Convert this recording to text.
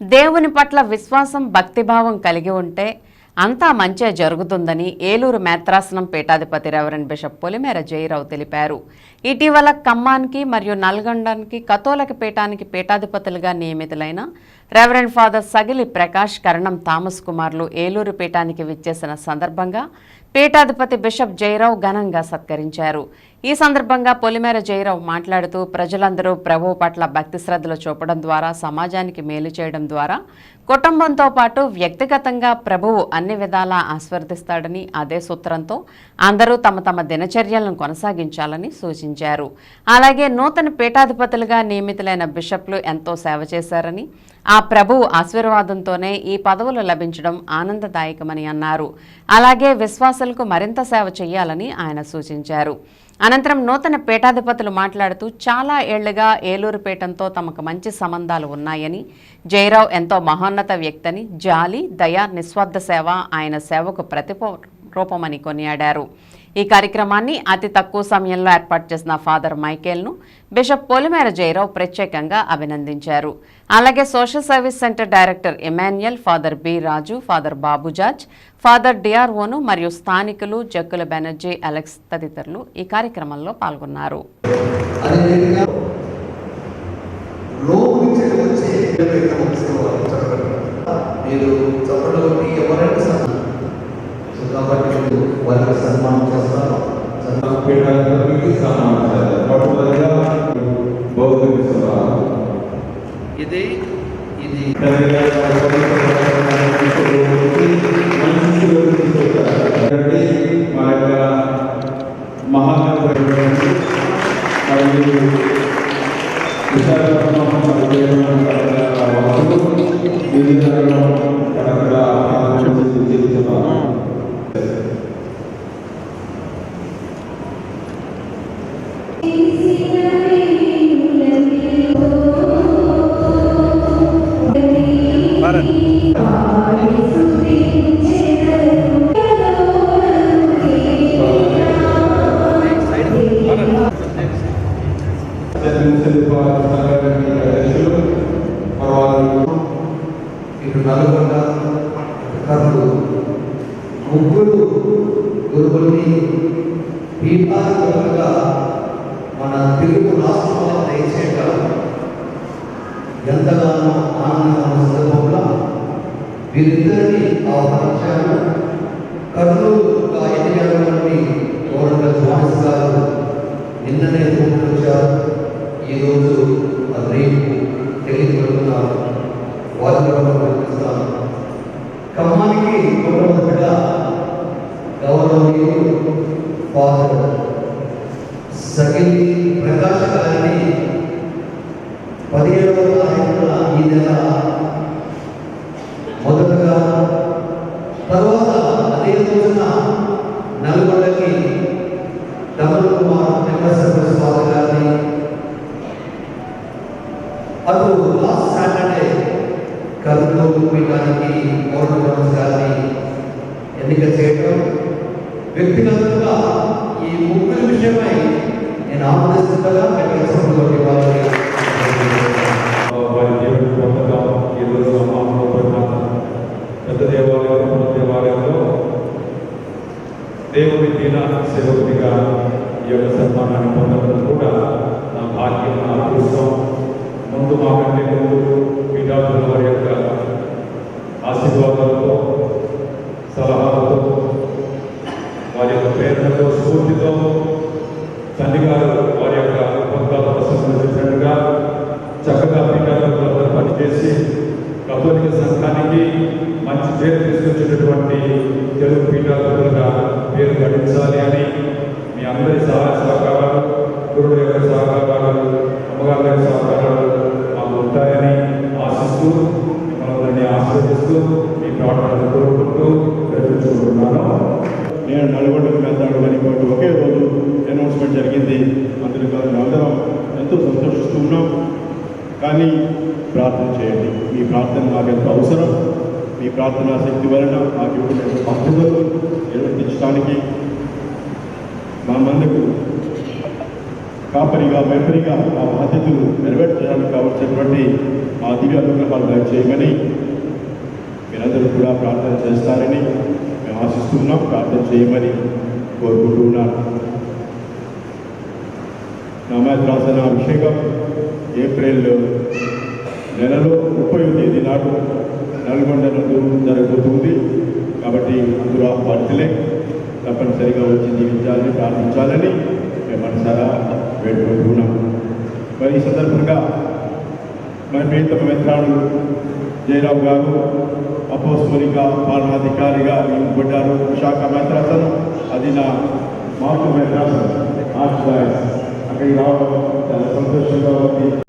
దేవుని పట్ల విశ్వాసం భక్తిభావం కలిగి ఉంటే అంతా మంచే జరుగుతుందని ఏలూరు మేత్రాసనం పీఠాధిపతి రెవరెండ్ బిషప్ పొలిమేర జయరావు తెలిపారు. ఇటీవల ఖమ్మానికి మరియు నల్గొండానికి కతోలక పీఠానికి పీఠాధిపతులుగా నియమితులైన reverend father Sagili Prakash Karanam Thomas కుమార్లు Eluru పీఠానికి విచ్చేసిన సందర్భంగా పీఠాధిపతి బిషప్ జయరావు ఘనంగా సత్కరించారు. ఈ సందర్భంగా పొలిమేర జయరావు మాట్లాడుతూ ప్రజలందరూ ప్రభువు పట్ల భక్తి శ్రద్ధలు చూపడం ద్వారా సమాజానికి మేలు చేయడం ద్వారా కుటుంబంతో పాటు వ్యక్తిగతంగా ప్రభువు అన్ని విధాలా ఆస్వర్దిస్తాడని అదే సూత్రంతో అందరూ తమ తమ దినచర్యలను కొనసాగించాలని సూచించారు. అలాగే నూతన పీఠాధిపతులుగా నియమితులైన బిషప్లు ఎంతో సేవ చేశారని ఆ ప్రభువు ఆశీర్వాదంతోనే ఈ పదవులు లభించడం ఆనందదాయకమని అన్నారు. అలాగే విశ్వాసులకు మరింత సేవ చేయాలని ఆయన సూచించారు. అనంతరం నూతన పీఠాధిపతులు మాట్లాడుతూ చాలా ఏళ్ళుగా ఏలూరుపేటంతో తమకు మంచి సంబంధాలు ఉన్నాయని జయరావు ఎంతో మహోన్నత వ్యక్తని జాలి దయ నిస్వార్థ సేవ ఆయన సేవకు ప్రతిప రూపమని కొనియాడారు. ఈ కార్యక్రమాన్ని అతి తక్కువ సమయంలో ఏర్పాటు చేసిన ఫాదర్ మైకేల్ను బిషప్ పొలిమేర జయరావు ప్రత్యేకంగా అభినందించారు. అలాగే social service centre director Emmanuel father B Raju father Babujaj father డిఆర్ఓను మరియు స్థానికులు జగ్గుల బెనర్జీ అలెక్స్ తదితరులు ఈ కార్యక్రమంలో పాల్గొన్నారు. ఇది ఇది మా యొక్క మహానగర మరియు విశాఖపట్నం ఇటు నల్గొండ కర్నూలు. ముగ్గురు గురువుల్ని పీఠాధిపతులుగా మన తెలుగు రాష్ట్రంలో దయచేయడం ఎంతగా ఖమ్మానికి మొట్టమొదటిట గౌరవనీయులు ఫాదర్ సగిలి ప్రకాశ్ గారిని పదిహేడవ తారీఖున ఈ నెల మొదటగా తర్వాత అదే రోజున నల్గొండకి డబుల్ కుమార్ వెంకటేశ్వర స్వామి గారిని అటు లాస్ట్ సాటర్డే కర్నూలు పీఠానికి గౌరవ గారిని ఎన్నిక చేయటం వ్యక్తిగతంగా ఈ ముగ్గురు విషయమై నేను ఆనందిస్తుండగా ప్రజల వారికి వారి పెద్ద దేవాలయం దేవాలయంలో దేవుని దిన సేవకుడిగా ఈ యొక్క సన్మానాన్ని పొందడం కూడా నా భాగ్యం నా అదృష్టం ముందు మాకంటే ముందు పీఠాధుల వారి యొక్క ఎంతో స్ఫూర్తితో తండ్రి గారు వారి యొక్క పొందాల ప్రసంగించినట్టుగా చక్కగా పీఠాధిపతులందరూ పనిచేసి కథోలిక సంఘానికి మంచి పేరు తీసుకొచ్చినటువంటి తెలుగు పీఠాధిపతులుగా పేరు గడించాలి అని మీ అందరి సహాయ సహకారాలు గురువుల యొక్క సహకారాలు అమ్మగారి యొక్క సహకారాలు మాకు ఉంటాయని ఆశిస్తూ మిమ్మల్ని ఆశీర్వదిస్తూ మీ ప్రాణాలను కోరుకుంటూ ప్రయత్నించుకుంటున్నాను నేను నలుగురు వెళ్తాడు అని ఒకటి ఒకే రోజు అనౌన్స్మెంట్ కాదు అందరం ఎంతో సంతోషిస్తున్నాం కానీ ప్రార్థన చేయండి. మీ ప్రార్థన నాకు ఎంతో అవసరం? మీ ప్రార్థనా శక్తి వలన మాకు ఇవ్వబడిన పట్టుదలు నిర్వర్తించడానికి మా మందుకు కాపరిగా మెంబరిగా ఆ బాధ్యతలు నెరవేర్చడానికి కావలసినటువంటి ఆ దివ్య అనుగ్రహాలు దయచేయమని మీరందరూ కూడా ప్రార్థన చేస్తారని మేము ఆశిస్తున్నాం. ప్రార్థన చేయమని కోరుకుంటున్నాను నామద్రాసన అభిషేకం ఏప్రిల్ నెలలో ముప్పై తేదీ నాడు నల్గొండ నందు జరగబోతుంది. కాబట్టి అందరూ ఆహ్వానితులే తప్పనిసరిగా వచ్చి జీవించాలని ప్రార్థించాలని మేము మనసారా వేడుకుంటున్నాం. మరి ఈ సందర్భంగా మన ప్రియతమ మిత్రాలు జయరావు గారు అపోస్మరిగా పాలనాధికారిగా నియమింపబడ్డారు విశాఖ మెత్రాసనం అది నా మార్పు మెత్రాసన్ ఆర్చ్ കൈലാവളത്തിൽ ജനസന്തോഷത്തോടെ